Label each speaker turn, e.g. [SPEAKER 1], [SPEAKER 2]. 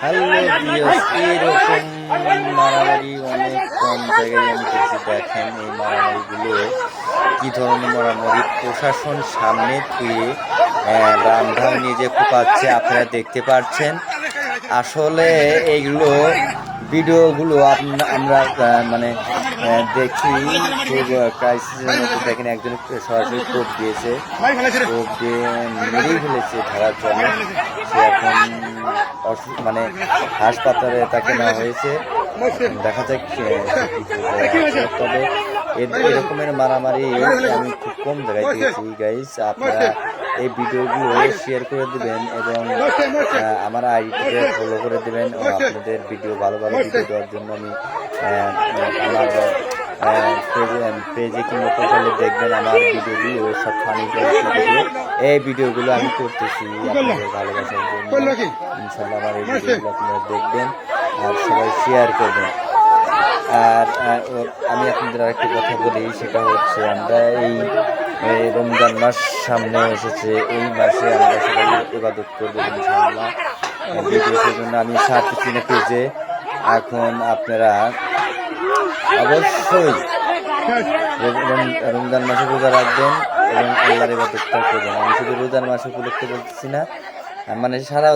[SPEAKER 1] Hello viewers এরকম মারামারি অনেক কম জায়গায় আমি দেখেন এই মারামারিগুলো কী ধরনের মারামারি? প্রশাসন সামনে থুয়ে রামধাম নিজে কোপাচ্ছে আপনারা দেখতে পাচ্ছেন আসলে এইগুলো ভিডিওগুলো আমরা মানে দেখি খুব ক্রাইসিসের মধ্যে দেখেন একজন সরাসরি কোপ দিয়েছে। কোপ দিয়ে মেরেই ফেলেছে ধরার জন্য। সে এখন মানে হাসপাতালে তাকে নেওয়া হয়েছে। দেখা যাক। তবে এরকমের মারামারি আমি খুব কম জায়গায় দেখেছি গাইস আপনারা এই ভিডিওগুলো শেয়ার করে দিবেন এবং আমার আইডিতে ফলো করে দিবেন ও আপনাদের ভিডিও ভালো ভালো ভিডিও দেওয়ার জন্য আমি আমার পেজে পেজে কিংবা প্রোফাইলে দেখবেন আমার ভিডিওগুলো সব ফানি ভিডিও এই ভিডিওগুলো আমি করতেছি আপনাদের ভালোবাসার জন্য। ইনশাল্লাহ আমার এই ভিডিওগুলো আপনারা দেখবেন আর সবাই শেয়ার করবেন। আর আমি আপনাদের আরেকটি কথা বলি সেটা হচ্ছে আমরা এই এই রমজান মাস সামনে এসেছে। এই মাসে আমরা সবাই ইবাদত করব ইনশাআল্লাহ। আমি সাথে চিনে পেয়েছে এখন আপনারা অবশ্যই রম- রম- রমজান মাসে রোজা রাখবেন এবং আল্লাহর ইবাদতটা করবেন। আমি শুধু রোজার মাস উপলক্ষে বলতেছি না মানে সারা